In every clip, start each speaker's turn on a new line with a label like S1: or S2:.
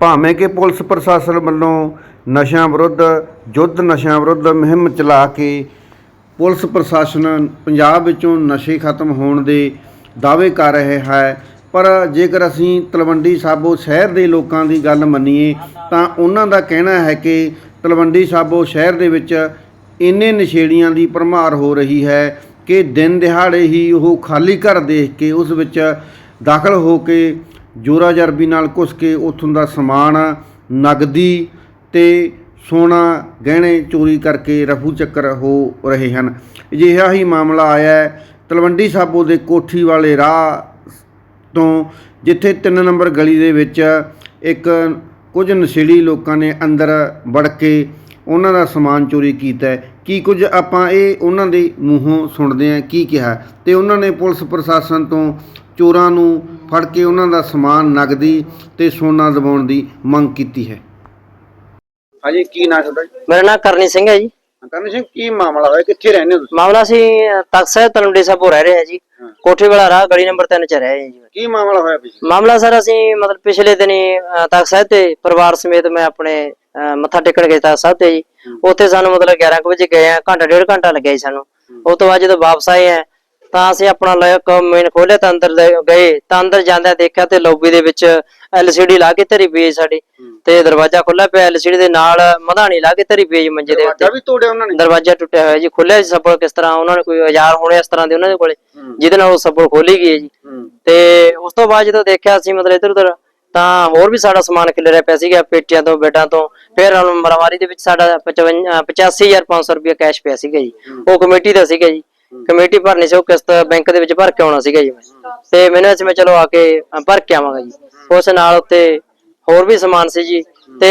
S1: ਭਾਵੇਂ ਕਿ ਪੁਲਿਸ ਪ੍ਰਸ਼ਾਸਨ ਵੱਲੋਂ ਨਸ਼ਿਆਂ ਵਿਰੁੱਧ ਯੁੱਧ ਨਸ਼ਿਆਂ ਵਿਰੁੱਧ ਮੁਹਿੰਮ ਚਲਾ ਕੇ ਪੁਲਿਸ ਪ੍ਰਸ਼ਾਸਨ ਪੰਜਾਬ ਵਿੱਚੋਂ ਨਸ਼ੇ ਖਤਮ ਹੋਣ ਦੇ ਦਾਅਵੇ ਕਰ ਰਿਹਾ ਹੈ, ਪਰ ਜੇਕਰ ਅਸੀਂ ਤਲਵੰਡੀ ਸਾਬੋ ਸ਼ਹਿਰ ਦੇ ਲੋਕਾਂ ਦੀ ਗੱਲ ਮੰਨੀਏ, ਤਾਂ ਉਹਨਾਂ ਦਾ ਕਹਿਣਾ ਹੈ ਕਿ ਤਲਵੰਡੀ ਸਾਬੋ ਸ਼ਹਿਰ ਦੇ ਵਿੱਚ ਇੰਨੇ ਨਸ਼ੇੜੀਆਂ ਦੀ ਭਰਮਾਰ ਹੋ ਰਹੀ ਹੈ ਕਿ ਦਿਨ ਦਿਹਾੜੇ ਹੀ ਉਹ ਖਾਲੀ ਘਰ ਦੇਖ ਕੇ ਉਸ ਵਿੱਚ ਦਾਖਲ ਹੋ ਕੇ ਜੋਰਾ ਜਰਬੀ ਨਾਲ ਘੁਸ ਕੇ ਉੱਥੋਂ ਦਾ ਸਮਾਨ, ਨਗਦੀ ਤੇ ਸੋਨਾ ਗਹਿਣੇ ਚੋਰੀ ਕਰਕੇ ਰਫੂ ਚੱਕਰ ਹੋ ਰਹੇ ਹਨ। ਅਜਿਹਾ ਹੀ ਮਾਮਲਾ ਆਇਆ ਹੈ। ਤਲਵੰਡੀ ਸਾਬੋ ਦੇ ਕੋਠੀ ਵਾਲੇ ਰਾਹ ਤੋਂ, ਜਿੱਥੇ 3 ਨੰਬਰ ਗਲੀ ਦੇ ਵਿੱਚ ਇੱਕ ਕੁਝ ਨਸ਼ੇੜੀ ਲੋਕਾਂ ਨੇ ਅੰਦਰ ਵੜ ਕੇ ਉਹਨਾਂ ਦਾ ਸਮਾਨ ਚੋਰੀ ਕੀਤਾ ਕੀ ਕੁਝ ਆਪਾਂ ਇਹ ਉਹਨਾਂ ਦੇ ਮੂੰਹੋਂ ਸੁਣਦੇ ਹਾਂ? ਕੀ ਕਿਹਾ? ਤੇ ਉਹਨਾਂ ਨੇ ਪੁਲਿਸ ਪ੍ਰਸ਼ਾਸਨ ਤੋਂ ਚੋਰਾਂ ਨੂੰ ਫੜ ਕੇ ਉਹਨਾਂ ਦਾ ਸਮਾਨ ਨਗਦੀ ਤੇ ਸੋਨਾ ਦਿਵਾਉਣ ਦੀ ਮੰਗ ਕੀਤੀ ਹੈ। ਹਾਂਜੀ ਕੀ ਨਾਂ ਤੁਹਾਡਾ
S2: ਮੇਰਾ ਨਾਮ ਕਰਨੀ ਸਿੰਘ ਹੈ ਜੀ।
S1: ਕਰਨ ਸਿੰਘ ਕੀ ਮਾਮਲਾ ਹੋਇਆ? ਕਿੱਥੇ ਰਹਿੰਦੇ ਹੋ ਤੁਸੀਂ?
S2: ਮਾਮਲਾ ਸੀ ਤਖਤ ਸਾਹਿਬ ਤਲਵੰਡੀ ਸਾਹਿਬੋਂ ਰਹਿ ਰਹੇ ਹਾਂ ਜੀ। ਕੋਠੀ ਵਾਲਾ ਰਾਹ ਗਲੀ ਨੰਬਰ 3 ਚ ਰਹਿ ਰਹੇ ਹਾਂ ਜੀ।
S1: ਕੀ ਮਾਮਲਾ ਹੋਇਆ ਪਿਛਲੇ?
S2: ਮਾਮਲਾ ਸਰ ਅਸੀਂ ਮਤਲਬ ਪਿਛਲੇ ਦਿਨੀ ਤਖਤ ਸਾਹਿਬ ਤੇ ਪਰਿਵਾਰ ਸਮੇਤ ਮੈਂ ਆਪਣੇ ਅਹ, ਮੱਥਾ ਟੇਕਣ ਗਏ ਤਖਤ ਸਾਹਿਬ ਤੇ ਜੀ। ਉੱਥੇ ਸਾਨੂੰ ਮਤਲਬ 11 ਕੁ ਵਜੇ ਗਏ ਆ ਘੰਟਾ ਡੇਢ ਘੰਟਾ ਲੱਗਿਆ ਜੀ ਸਾਨੂੰ। ਉਸ ਤੋਂ ਬਾਅਦ ਜਦੋਂ ਵਾਪਸ ਆਏ ਆ ਤਾਂ ਅਸੀਂ ਆਪਣਾ ਲਾਇਕ ਮੇਨ ਖੋਲਿਆ ਤਾਂ ਅੰਦਰ ਗਏ ਤਾਂ ਅੰਦਰ ਜਾਂਦਿਆਂ ਦੇਖਿਆ ਤੇ ਲੌਬੀ ਦੇ ਵਿੱਚ ਐਲਸੀਡੀ ਲਾ ਕੇ ਧਰੀ ਪਈ ਸਾਡੀ ਤੇ ਦਰਵਾਜ਼ਾ ਖੁੱਲਾ ਪਿਆ ਐਲਸੀਡੀ ਦੇ ਨਾਲ ਮਧਾਣੀ ਲਾ ਕੇ ਧਰੀ ਪਈ ਜੀ ਮੰਜੇ ਦੇ ਉੱਤੇ।
S1: ਦਰਵਾਜ਼ਾ ਵੀ ਤੋੜਿਆ ਉਹਨਾਂ ਨੇ?
S2: ਦਰਵਾਜ਼ਾ ਟੁੱਟਿਆ ਹੋਇਆ ਜੀ ਖੁੱਲਿਆ ਸੀ ਸੱਬਲ ਕਿਸ ਤਰ੍ਹਾਂ ਉਹਨਾਂ ਨੇ ਕੋਈ ਔਜ਼ਾਰ ਹੋਣੇ ਇਸ ਤਰ੍ਹਾਂ ਦੇ ਉਹਨਾਂ ਦੇ ਕੋਲੇ ਜਿਹਦੇ ਨਾਲ ਉਹ ਸੱਬਲ ਖੋਲੀ ਗਈ ਹੈ ਜੀ। ਤੇ ਉਸ ਤੋਂ ਬਾਅਦ ਜਦੋਂ ਦੇਖਿਆ ਅਸੀਂ ਮਤਲਬ ਇੱਧਰ ਉੱਧਰ ਤਾਂ ਹੋਰ ਵੀ ਸਾਡਾ ਸਮਾਨ ਖਿਲਰਿਆ ਪਿਆ ਸੀਗਾ ਪੇਟੀਆਂ ਤੋਂ ਬੈਡਾਂ ਤੋਂ ਫਿਰ ਹੁਣ ਮਰਮਾਰੀ ਦੇ ਵਿੱਚ ਸਾਡਾ 55 85500 ਰੁਪਏ ਕੈਸ਼ ਪਿਆ ਸੀਗਾ ਜੀ। ਉਹ ਕਮੇਟੀ ਦਾ ਸੀਗਾ ਜੀ। ਕਮੇਟੀ ਭਰਨੀ ਸੀ ਉਹ ਕਿਸ਼ਤ ਬੈਂਕ ਦੇ ਵਿੱਚ ਭਰ ਕੇ ਆਉਣਾ ਸੀਗਾ ਜੀ ਮੈਂ। ਤੇ ਮੈਨੂੰ ਅੱਜ ਮੈਂ ਚਲੋ ਆ ਕੇ ਅ, ਭਰ ਕੇ ਆਵਾਂਗਾ ਜੀ। ਉਸ ਨਾਲ ਉੱਤੇ ਹੋਰ ਵੀ ਸਮਾਨ ਸੀ ਜੀ। ਤੇ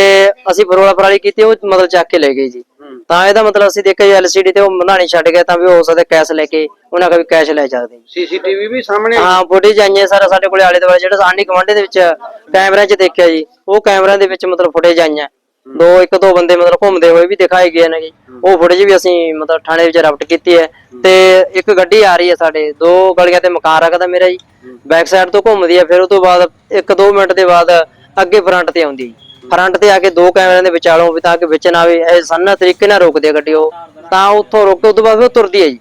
S2: ਅਸੀਂ ਫਰੋਲਾ ਫਰਾਲੀ ਕੀਤੀ ਉਹ ਮਤਲਬ ਚੱਕ ਕੇ ਲੈ ਗਏ ਜੀ। ਤਾਂ ਇਹਦਾ ਮਤਲਬ ਅਸੀਂ ਦੇਖਿਆ ਜੀ ਐਲਸੀਡੀ ਤੇ ਉਹ ਮਨਾਣੀ ਛੱਡ ਗਏ ਤਾਂ ਵੀ ਹੋ ਸਕਦਾ ਕੈਸ਼ ਲੈ ਕੇ ਉਹਨਾਂ ਕਾ ਵੀ ਕੈਸ਼ ਲੈ ਸਕਦੇ ਜੀ।
S1: ਸੀਸੀਟੀਵੀ ਵੀ ਸਾਹਮਣੇ?
S2: ਹਾਂ ਫੁਟੇਜ ਆਈਆਂ ਸਾਰਾ ਸਾਡੇ ਕੋਲੇ ਆਲੇ ਦੁਆਲੇ ਜਿਹੜਾ ਆਂਢੀ ਗੁਆਂਢੀ ਦੇ ਵਿੱਚ ਕੈਮਰਿਆਂ 'ਚ ਦੇਖਿਆ ਜੀ ਉਹ ਕੈਮਰਿਆਂ ਦੇ ਵਿੱਚ ਮਤਲਬ ਫੁਟੇਜ ਆਈਆਂ। ਦੋ ਇੱਕ ਦੋ ਬੰਦੇ ਮਤਲਬ ਘੁੰਮਦੇ ਹੋਏ ਵੀ ਦਿਖਾਏ ਗਏ ਨੇ ਜੀ। ਉਹ ਫੁਟੇਜ ਵੀ ਅਸੀਂ ਮਤਲਬ ਥਾਣੇ ਵਿੱਚ ਰਪਟ ਕੀਤੀ ਹੈ। ਤੇ ਇੱਕ ਗੱਡੀ ਆ ਰਹੀ ਹੈ ਸਾਡੇ ਦੋ ਗਲੀਆਂ ਤੇ ਮਕਾਨ ਰੱਖਦਾ ਮੇਰਾ ਜੀ। ਬੈਕ ਸਾਈਡ ਤੋਂ ਘੁੰਮਦੀ ਹੈ ਫਿਰ ਉਹ ਤੋਂ ਬਾਅਦ ਇੱਕ ਦੋ ਮਿੰਟ ਦੇ ਬਾਅਦ ਅੱਗੇ ਫਰੰਟ ਤੇ ਆਉਂਦੀ ਫਰੰਟ ਤੇ ਆ ਕੇ ਦੋ ਕੈਮਰਿਆਂ ਦੇ ਵਿਚਾਲੋਂ ਵੀ ਤਾਂ ਕਿ ਵਿੱਚ ਨਾ ਆਵੇ ਇਹ ਸੰਨਾ ਤਰੀਕੇ ਨਾਲ ਰੋਕਦੀ ਹੈ ਗੱਡੀ ਉਹ। ਤਾਂ ਉੱਥੋਂ ਰੁਕ ਕੇ ਉਹ ਤੋਂ ਬਾਅਦ ਉਹ ਤੁਰਦੀ ਹੈ ਜੀ।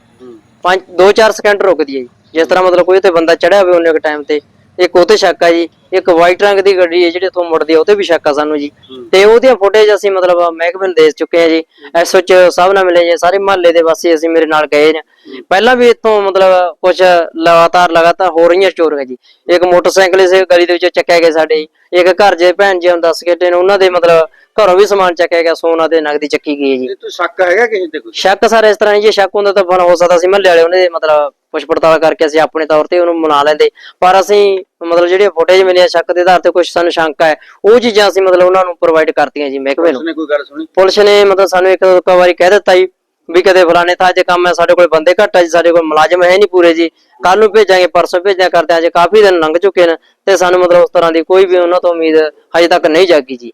S2: ਪੰਜ 2-4 ਸਕਿੰਟ ਰੁਕਦੀ ਹੈ ਜੀ। ਜਿਸ ਤਰ੍ਹਾਂ ਮਤਲਬ ਕੋਈ ਤੇ ਬੰਦਾ ਚੜਿਆ ਹੋਵੇ ਉਹਨੇ ਟਾਈਮ ਤੇ ਇੱਕ ਉਹ ਤੇ ਸ਼ੱਕ ਆ ਜੀ। ਇੱਕ ਵਾਈਟ ਰੰਗ ਦੀ ਗੱਡੀ ਹੈ ਜਿਹੜੀ ਉੱਥੋਂ ਮੁੜਦੀ ਹੈ ਉਹ ਤੇ ਵੀ ਸ਼ੱਕ ਆ ਸਾਨੂੰ ਜੀ। ਤੇ ਉਹਦੀਆਂ ਫੁਟੇਜ ਅਸੀਂ ਮਤਲਬ ਮਹਿਕਮੇ ਨੂੰ ਦੇ ਚੁੱਕੇ ਹਾਂ ਜੀ। ਐਸਓਚ ਸਾਹਿਬ ਨਾਲ ਮਿਲੇ ਜੀ ਸਾਰੇ ਮਹੱਲੇ ਦੇ ਵਾਸੀ ਅਸੀਂ ਮੇਰੇ ਨਾਲ ਗਏ ਨੇ। ਪਹਿਲਾਂ ਵੀ ਇੱਥੋਂ ਮਤਲਬ ਕੁਝ ਲਗਾਤਾਰ ਲਗਾਤਾਰ ਹੋ ਰਹੀਆਂ ਚੋਰੀਆਂ ਜੀ। ਇੱਕ ਮੋਟਰਸਾਈਕਲ ਇਸੇ ਗਲੀ ਦੇ ਵਿੱਚ ਚੱਕਿਆ ਗਿਆ ਸਾਡੇ। ਇੱਕ ਘਰ ਜੇ ਭੈਣ ਜੀ ਹੁਣ ਦੱਸ ਕੇ ਤੇ ਉਹਨਾਂ ਦੇ ਮਤਲਬ ਘਰੋਂ ਵੀ ਸਮਾਨ ਚੱਕਿਆ ਗਿਆ ਸੋਨਾ ਤੇ ਨਗਦੀ ਚੱਕੀ ਗਈ ਜੀ।
S1: ਤੋਂ ਸ਼ੱਕ ਹੈਗਾ ਕਿਸੇ ਤੇ ਕੋਈ?
S2: ਸ਼ੱਕ ਸਰ ਇਸ ਤਰ੍ਹਾਂ ਨਹੀਂ ਜੇ ਸ਼ੱਕ ਹੁੰਦਾ ਤਾਂ ਫਿਰ ਹੋ ਸਕਦਾ ਸੀ। ਮਹੱਲੇ ਵਾਲੇ ਉਹਨੇ ਦੇ ਮਤਲਬ ਪੁੱਛ ਪੜਤਾਲ ਕਰਕੇ ਅਸੀਂ ਆਪਣੇ ਤੌਰ ਤੇ ਉਹਨੂੰ ਮਨਾ ਲੈਂਦੇ। ਪਰ ਅਸੀਂ ਮਤਲਬ ਜਿਹੜੀਆਂ ਫੁਟੇਜ ਮਿਲੀਆਂ ਸ਼ੱਕ ਦੇ ਆਧਾਰ ਤੇ ਕੁਝ ਸਾਨੂੰ ਸ਼ੰਕਾ ਹੈ। ਉਹ ਚੀਜ਼ਾਂ ਅਸੀਂ ਮਤਲਬ ਉਹਨਾਂ ਨੂੰ ਪ੍ਰੋਵਾਈਡ ਕਰਤੀਆਂ ਜੀ ਮਹਿਕਮੇ ਨੂੰ।
S1: ਉਸਨੇ ਕੋਈ ਗੱਲ ਸੁਣੀ?
S2: ਪੁਲਿਸ ਨੇ ਮਤਲਬ ਸਾਨੂੰ ਇੱਕ ਦੋ ਵਾਰੀ ਕਹਿ ਦਿੱਤਾ ਜੀ ਵੀ ਕਦੇ ਫਲਾਣੇ ਥਾਂ 'ਚ ਕੰਮ ਹੈ ਸਾਡੇ ਕੋਲ ਬੰਦੇ ਘੱਟ ਆ ਜੀ ਸਾਡੇ ਕੋਲ ਮੁਲਾਜ਼ਮ ਹੈ ਨਹੀਂ ਪੂਰੇ ਜੀ। ਕੱਲ ਨੂੰ ਭੇਜਾਂਗੇ ਪਰਸੋਂ ਭੇਜਾਂ ਕਰਦੇ ਆ ਜੇ ਕਾਫੀ ਦਿਨ ਲੰਘ ਚੁੱਕੇ ਨੇ ਤੇ ਸਾਨੂੰ ਮਤਲਬ ਉਸ ਤਰ੍ਹਾਂ ਦੀ ਕੋਈ ਵੀ ਉਹਨਾਂ ਤੋਂ ਉਮੀਦ ਹਜੇ ਤੱਕ ਨਹੀਂ ਜਾਗੀ ਜੀ।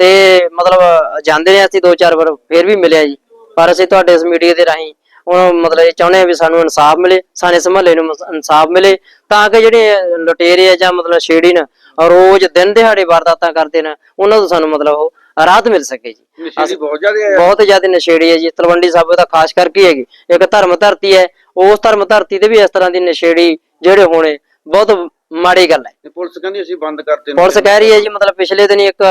S2: ਤੇ ਮਤਲਬ ਜਾਂਦੇ ਨੇ ਅਸੀਂ ਦੋ ਚਾਰ ਵਾਰ ਫੇਰ ਵੀ ਮਿਲਿਆ ਜੀ। ਪਰ ਅਸੀਂ ਤੁਹਾਡੇ ਇਸ ਮੀਡੀਆ ਦੇ ਰਾਹੀਂ ਉਹ ਮਤਲਬ ਇਹ ਚਾਹੁੰਦੇ ਆ ਵੀ ਸਾਨੂੰ ਇਨਸਾਫ ਮਿਲੇ ਸਾਡੇ ਸਮੱਲੇ ਨੂੰ ਇਨਸਾਫ ਮਿਲੇ। ਤਾਂ ਕਿ ਜਿਹੜੇ ਲੁਟੇਰੇ ਆ ਜਾਂ ਮਤਲਬ ਛੇੜੀ ਨਾ ਰੋਜ਼ ਦਿਨ ਦਿਹਾੜੇ ਵਾਰਦਾਤਾਂ ਕਰਦੇ ਨੇ ਉਹਨਾਂ ਤੋਂ ਸਾਨੂੰ ਮਤਲਬ ਉਹ ਰਾਹਤ ਮਿਲ ਸਕੇ ਜੀ।
S1: ਨਸ਼ੀਲੀ ਬਹੁਤ ਜ਼ਿਆਦਾ ਹੈ
S2: ਬਹੁਤ ਜ਼ਿਆਦਾ ਨਸ਼ੇੜੀ ਹੈ ਜੀ। ਤਲਵੰਡੀ ਸਾਬੋ ਦਾ ਖਾਸ ਕਰਕੇ ਹੈਗੀ। ਇੱਕ ਧਰਮ ਧਰਤੀ ਹੈ ਉਸ ਧਰਮ ਧਰਤੀ ਤੇ ਵੀ ਇਸ ਤਰ੍ਹਾਂ ਦੀ ਨਸ਼ੇੜੀ ਜਿਹੜੇ ਹੋਣੇ ਬਹੁਤ ਮਾੜੀ ਗੱਲ ਹੈ।
S1: ਪੁਲਿਸ ਕਹਿੰਦੀ ਅਸੀਂ ਬੰਦ ਕਰਤੇ ਨੇ
S2: ਪੁਲਿਸ ਕਹਿ ਰਹੀ ਹੈ ਜੀ ਮਤਲਬ ਪਿਛਲੇ ਦਿਨ ਇੱਕ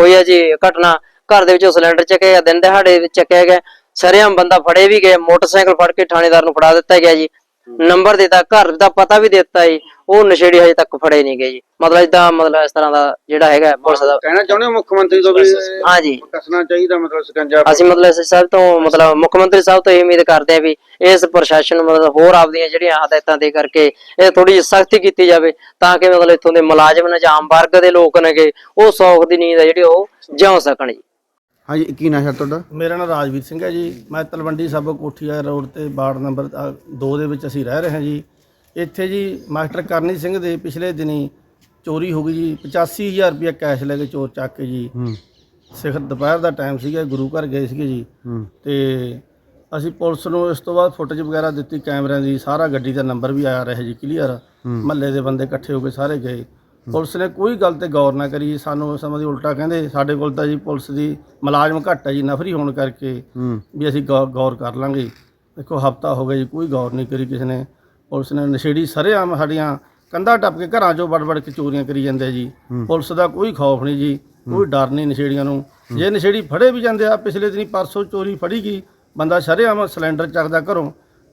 S2: ਹੋਈ ਹੈ ਜੀ ਘਟਨਾ। ਘਰ ਦੇ ਵਿੱਚੋਂ ਸਿਲੰਡਰ ਚੱਕਿਆ ਗਿਆ ਦਿਨ ਦਿਹਾੜੇ ਵਿੱਚ ਚੱਕਿਆ ਗਿਆ। ਸਰੇਆਮ ਬੰਦਾ ਫੜੇ ਵੀ ਗਏ ਮੋਟਰਸਾਈਕਲ ਫੜ ਕੇ ਥਾਣੇਦਾਰ ਨੂੰ ਫੜਾ ਦਿੱਤਾ ਗਿਆ ਜੀ। ਨੰਬਰ ਦਿੱਤਾ ਘਰ ਦਾ ਪਤਾ ਵੀ ਦਿੱਤਾ ਜੀ ਉਹ ਨਸ਼ੇੜੀ ਹਜੇ ਤੱਕ ਫੜੇ ਨਹੀਂ ਗਏ ਜੀ। ਮਤਲਬ ਇਦਾਂ ਮਤਲਬ ਇਸ ਤਰ੍ਹਾਂ ਦਾ ਜਿਹੜਾ ਹੈਗਾ ਪੁਲਿਸ ਦਾ।
S1: ਕਹਿਣਾ ਚਾਹੁੰਦੇ ਹੋ ਮੁੱਖ ਮੰਤਰੀ ਤੋਂ ਵੀ
S2: ਹਾਂ ਜੀ।
S1: ਕੱਸਣਾ ਚਾਹੀਦਾ ਮਤਲਬ ਸਕੰਜਾ
S2: ਅਸੀਂ ਮਤਲਬ ਐਸਐਸ ਸਾਹਿਬ ਤੋਂ ਮਤਲਬ ਮੁੱਖ ਮੰਤਰੀ ਸਾਹਿਬ ਤੋਂ ਇਹ ਉਮੀਦ ਕਰਦੇ ਆ ਵੀ ਇਸ ਪ੍ਰਸ਼ਾਸਨ ਨੂੰ ਮਤਲਬ ਹੋਰ ਆਪਦੀਆਂ ਜਿਹੜੀਆਂ ਹਦਾਇਤਾਂ ਦੇ ਕਰਕੇ ਇਹ ਥੋੜੀ ਜਿਹੀ ਸਖਤੀ ਕੀਤੀ ਜਾਵੇ ਤਾਂ ਕਿ ਮਤਲਬ ਇੱਥੋਂ ਦੇ ਮੁਲਾਜ਼ਮ ਨੇ ਜਾਂ ਆਮ ਵਰਗ ਦੇ ਲੋਕ ਨੇਗੇ ਉਹ ਸੌਖ ਦੀ ਨੀਂਦ ਆ ਜਿਹੜੀ ਉਹ ਜਿਉ ਸਕਣ ਜੀ।
S1: ਹਾਂਜੀ ਕੀ ਨਸ਼ਾ ਤੁਹਾਡਾ?
S3: ਮੇਰਾ ਨਾਮ ਰਾਜਵੀਰ ਸਿੰਘ ਹੈ ਜੀ। ਮੈਂ ਤਲਵੰਡੀ ਸਾਬੋ ਕੋਠੀਆ ਰੋਡ ਤੇ ਵਾਰਡ ਨੰਬਰ 2 ਦੇ ਵਿੱਚ ਅਸੀਂ ਰਹਿ ਰਹੇ ਹਾਂ ਜੀ। ਇੱਥੇ ਜੀ ਮਾਸਟਰ ਕਰਨੀ ਸਿੰਘ ਦੇ ਪਿਛਲੇ ਦਿਨੀ ਚੋਰੀ ਹੋ ਗਈ ਜੀ। 85000 ਰੁਪਏ ਕੈਸ਼ ਲੈ ਕੇ ਚੋਰ ਚੱਕ ਕੇ ਜੀ।
S1: ਹੂੰ।
S3: ਸਿਖਰ ਦੁਪਹਿਰ ਦਾ ਟਾਈਮ ਸੀਗਾ ਗੁਰੂ ਘਰ ਗਏ ਸੀਗੇ ਜੀ।
S1: ਹੂੰ।
S3: ਤੇ ਅਸੀਂ ਪੁਲਿਸ ਨੂੰ ਇਸ ਤੋਂ ਬਾਅਦ ਫੁਟੇਜ ਵਗੈਰਾ ਦਿੱਤੀ ਕੈਮਰਿਆਂ ਦੀ। ਸਾਰਾ ਗੱਡੀ ਦਾ ਨੰਬਰ ਵੀ ਆਇਆ ਰਿਹਾ ਜੀ ਕਲੀਅਰ। ਮਹੱਲੇ ਦੇ ਬੰਦੇ ਇਕੱਠੇ ਹੋ ਕੇ ਸਾਰੇ ਗਏ। ਪੁਲਿਸ ਨੇ ਕੋਈ ਗੱਲ ਤੇ ਗੌਰ ਨਾ ਕਰੀ। ਸਾਨੂੰ ਸਮਾਂ ਦੀ ਉਲਟਾ ਕਹਿੰਦੇ ਸਾਡੇ ਕੋਲ ਤਾਂ ਜੀ ਪੁਲਿਸ ਦੀ ਮੁਲਾਜ਼ਮ ਘੱਟ ਹੈ ਜੀ ਨਫਰੀ ਹੋਣ ਕਰਕੇ ਵੀ ਅਸੀਂ ਗੌ- ਗੌਰ ਕਰ ਲਾਂਗੇ। ਦੇਖੋ ਹਫਤਾ ਹੋ ਗਿਆ ਜੀ ਕੋਈ ਗੌਰ ਨਹੀਂ ਕਰੀ ਕਿਸੇ ਨੇ। ਪੁਲਿਸ ਨੇ ਨਸ਼ੇੜੀ ਸਰੇਆਮ ਸਾਡੀਆਂ ਕੰਧਾਂ ਟੱਪ ਕੇ ਘਰਾਂ ਚੋਂ ਵੜ ਵੜ ਕੇ ਚੋਰੀਆਂ ਕਰੀ ਜਾਂਦੇ ਆ ਜੀ। ਪੁਲਿਸ ਦਾ ਕੋਈ ਖੌਫ ਨਹੀਂ ਜੀ ਕੋਈ ਡਰ ਨਹੀਂ ਨਸ਼ੇੜੀਆਂ ਨੂੰ। ਜੇ ਨਸ਼ੇੜੀ ਫੜੇ ਵੀ ਜਾਂਦੇ ਆ ਪਿਛਲੇ ਦਿਨੀ ਪਰਸੋਂ ਚੋਰੀ ਫੜੀ ਗਈ ਬੰਦਾ ਸਰੇਆਮ ਸਿਲੰਡਰ ਚੱਕਦਾ ਘਰੋਂ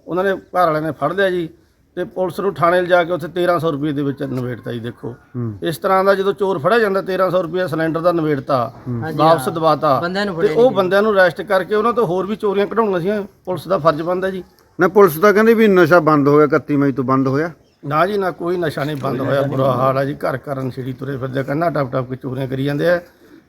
S3: ਉਹਨਾਂ ਨੇ ਘਰ ਵਾਲਿਆਂ ਨੇ ਫੜ ਲਿਆ ਜੀ। ਤੇ ਪੁਲਿਸ ਨੂੰ ਥਾਣੇ ਲਿਜਾ ਕੇ ਉੱਥੇ 1300 ਰੁਪਏ ਦੇ ਵਿੱਚ ਨਵੇੜਤਾ ਜੀ ਦੇਖੋ। ਇਸ ਤਰ੍ਹਾਂ ਦਾ ਜਦੋਂ ਚੋਰ ਫੜਿਆ ਜਾਂਦਾ 1300 ਰੁਪਏ ਸਿਲੰਡਰ ਦਾ ਨਵੇੜਤਾ ਵਾਪਸ ਦਵਾਤਾ। ਤੇ ਉਹ ਬੰਦਿਆਂ ਨੂੰ ਅਰੈਸਟ ਕਰਕੇ ਉਹਨਾਂ ਤੋਂ ਹੋਰ ਵੀ ਚੋਰੀਆਂ ਕਢਾਉਣੀਆਂ ਸੀ ਪੁਲਿਸ ਦਾ ਫਰਜ਼ ਬਣਦਾ ਜੀ।
S1: ਨਾ ਪੁਲਿਸ ਤਾਂ ਕਹਿੰਦੀ ਵੀ ਨਸ਼ਾ ਬੰਦ ਹੋ ਗਿਆ 31 ਮਈ ਤੋਂ ਬੰਦ ਹੋਇਆ।
S3: ਨਾ ਜੀ ਨਾ ਕੋਈ ਨਸ਼ਾ ਨਹੀਂ ਬੰਦ ਹੋਇਆ ਬੁਰਾ ਹਾਲ ਹੈ ਜੀ। ਘਰ ਘਰਨ ਛਿੜੀ ਤੁਰੇ ਫਿਰਦੇ ਕੰਨਾ ਟੱਪ ਟੱਪ ਕੇ ਚੋਰੀਆਂ ਕਰੀ ਜਾਂਦੇ ਆ।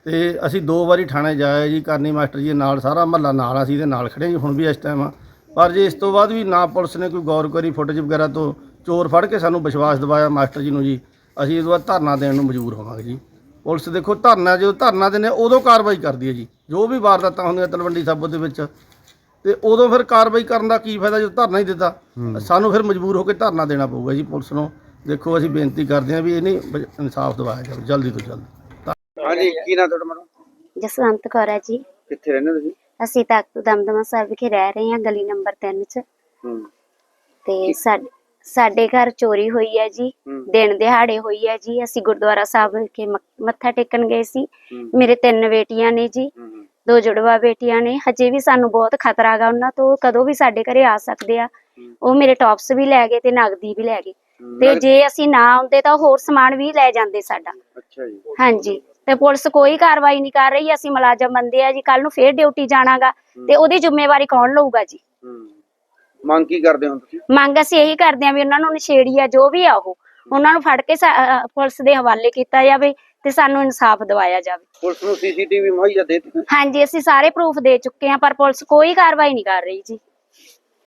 S3: ਤੇ ਅਸੀਂ ਦੋ ਵਾਰੀ ਥਾਣੇ ਜਾਏ ਜੀ ਕਰਨੀ ਮਾਸਟਰ ਜੀ ਦੇ ਨਾਲ ਸਾਰਾ ਮਹੱਲਾ ਨਾਲ ਅਸੀਂ ਦੇ ਨਾਲ ਖੜੇ ਜੀ ਹੁਣ ਵੀ ਇਸ ਟਾਈਮ ਪਰ ਜੇ ਇਸ ਤੋਂ ਬਾਅਦ ਵੀ ਨਾ ਪੁਲਿਸ ਨੇ ਕੋਈ ਗੌਰ ਕਰੀ ਫੁਟੇਜ ਵਗੈਰਾ ਤੋਂ ਚੋਰ ਫੜ ਕੇ ਸਾਨੂੰ ਵਿਸ਼ਵਾਸ ਦਿਵਾਇਆ ਮਾਸਟਰ ਜੀ ਨੂੰ ਜੀ ਅਸੀਂ ਇਸ ਤੋਂ ਬਾਅਦ ਧਰਨਾ ਦੇਣ ਨੂੰ ਮਜਬੂਰ ਹੋਵਾਂਗੇ ਜੀ। ਪੁਲਿਸ ਦੇਖੋ ਧਰਨਾ ਜਦੋਂ ਧਰਨਾ ਦਿੰਦੇ ਉਦੋਂ ਕਾਰਵਾਈ ਕਰਦੀ ਹੈ ਜੀ। ਜੋ ਵੀ ਵਾਰਦਾਤਾਂ ਹੁੰਦੀਆਂ ਤਲਵੰਡੀ ਸਾਬੋ ਦੇ ਵਿੱਚ ਤੇ ਉਦੋਂ ਫਿਰ ਕਾਰਵਾਈ ਕਰਨ ਦਾ ਕੀ ਫਾਇਦਾ ਜਦੋਂ ਧਰਨਾ ਹੀ ਦਿੱਤਾ? ਸਾਨੂੰ ਫਿਰ ਮਜਬੂਰ ਹੋ ਕੇ ਧਰਨਾ ਦੇਣਾ ਪਊਗਾ ਜੀ ਪੁਲਿਸ ਨੂੰ। ਦੇਖੋ ਅਸੀਂ ਬੇਨਤੀ ਕਰਦੇ ਹਾਂ ਵੀ ਇਹ ਨਹੀਂ ਬ- ਇਨਸਾਫ ਦਿਵਾਇਆ ਜਾਵੇ ਜਲਦੀ ਤੋਂ ਜਲਦੀ।
S1: ਹਾਂਜੀ ਕੀ ਨਾ ਤੁਹਾਡਾ ਮੈਡਮ?
S4: ਜਸਵੰਤ ਕੌਰ ਹੈ ਜੀ।
S1: ਕਿੱਥੇ ਰਹਿੰਦੇ ਹੋ ਤੁਸੀਂ?
S4: ਅਸੀਂ ਤਖਤ ਦਮਦਮਾ ਸਾਹਿਬ ਵਿਖੇ ਰਹਿ ਰਹੇ ਹਾਂ ਗਲੀ ਨੰਬਰ 3 ਚ।
S1: ਹੂੰ।
S4: ਤੇ ਸਾਡ- ਸਾਡੇ ਘਰ ਚੋਰੀ ਹੋਈ ਹੈ ਜੀ।
S1: ਹੂੰ।
S4: ਦਿਨ ਦਿਹਾੜੇ ਹੋਈ ਹੈ ਜੀ। ਅਸੀਂ ਗੁਰਦੁਆਰਾ ਸਾਹਿਬ ਵਿਖੇ ਮੱਥਾ ਟੇਕਣ ਗਏ ਸੀ।
S1: ਹੂੰ।
S4: ਮੇਰੇ ਤਿੰਨ ਬੇਟੀਆਂ ਨੇ ਜੀ।
S1: ਹੂੰ
S4: ਦੋ ਜੁੜਵਾ ਬੇਟੀਆਂ ਨੇ। ਹਜੇ ਵੀ ਸਾਨੂੰ ਬਹੁਤ ਖਤਰਾ ਗਾ ਉਹਨਾਂ ਤੋਂ। ਕਦੋਂ ਵੀ ਸਾਡੇ ਘਰੇ ਆ ਸਕਦੇ ਆ। ਉਹ ਮੇਰੇ ਟੌਪਸ ਵੀ ਲੈ ਗਏ ਤੇ ਨਗਦੀ ਵੀ ਲੈ ਗਏ। ਤੇ ਜੇ ਅਸੀਂ ਨਾ ਆਉਂਦੇ ਤਾਂ ਹੋਰ ਸਮਾਨ ਵੀ ਲੈ ਜਾਂਦੇ ਸਾਡਾ।
S1: ਅੱਛਾ ਜੀ।
S4: ਹਾਂਜੀ। ਤੇ ਪੁਲਿਸ ਕੋਈ ਕਾਰਵਾਈ ਨਹੀਂ ਕਰ ਰਹੀ ਅਸੀਂ ਮੁਲਾਜ਼ਮ ਬੰਦੇ ਆ ਜੀ ਕੱਲ ਨੂੰ ਫੇਰ ਡਿਊਟੀ ਜਾਣਾਗਾ ਤੇ ਉਹਦੀ ਜ਼ਿੰਮੇਵਾਰੀ ਕੌਣ ਲਊਗਾ ਜੀ?
S1: ਮੰਗ ਕੀ ਕਰਦੇ ਹੋ ਤੁਸੀਂ?
S4: ਮੰਗ ਅਸੀਂ ਇਹੀ ਕਰਦੇ ਆ ਵੀ ਉਹਨਾਂ ਨੂੰ ਨਸ਼ੇੜੀ ਆ ਜੋ ਵੀ ਆ ਉਹ ਉਹਨਾਂ ਨੂੰ ਫੜ ਕੇ ਪੁਲਿਸ ਦੇ ਹਵਾਲੇ ਕੀਤਾ ਜਾਵੇ ਤੇ ਸਾਨੂੰ ਇਨਸਾਫ ਦਿਵਾਇਆ ਜਾਵੇ।
S1: ਪੁਲਿਸ ਨੂੰ ਸੀਸੀਟੀਵੀ ਮੁਹੱਈਆ ਦੇ ਦਿੱਤੀ?
S4: ਹਾਂਜੀ ਅਸੀਂ ਸਾਰੇ ਪ੍ਰੂਫ ਦੇ ਚੁੱਕੇ ਆ ਪਰ ਪੁਲਿਸ ਕੋਈ ਕਾਰਵਾਈ ਨਹੀਂ ਕਰ ਰਹੀ ਜੀ।